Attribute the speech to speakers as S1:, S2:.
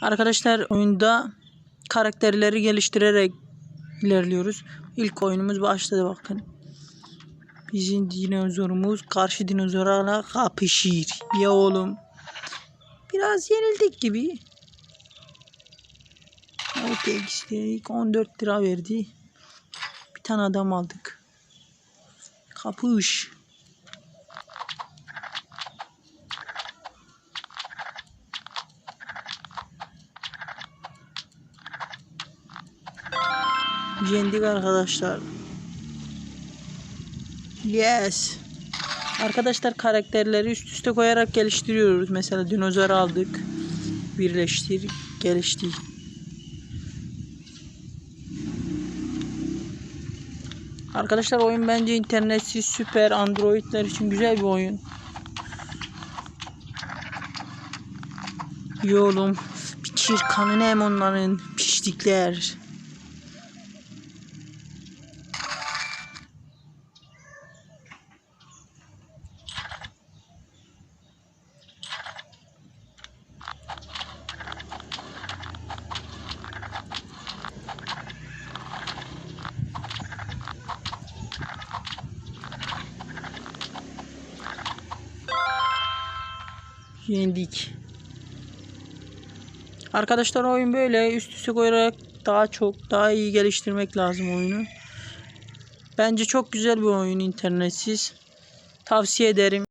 S1: Arkadaşlar oyunda karakterleri geliştirerek ilerliyoruz. İlk oyunumuz başladı bakın. Bizim dinozorumuz karşı dinozorla kapışır. Ya oğlum. Biraz yenildik gibi. Evet eksik 14 lira verdi. Bir tane adam aldık. Kapış. Yendik arkadaşlar. Yes. Arkadaşlar karakterleri üst üste koyarak geliştiriyoruz. Mesela dinozor aldık. Birleştir, geliştir. Arkadaşlar oyun bence internetsiz süper Androidler için güzel bir oyun. İyi oğlum. Biçir kanını hem onların piştikler. Yendik. Arkadaşlar oyun böyle üst üste koyarak daha çok daha iyi geliştirmek lazım oyunu. Bence çok güzel bir oyun internetsiz. Tavsiye ederim.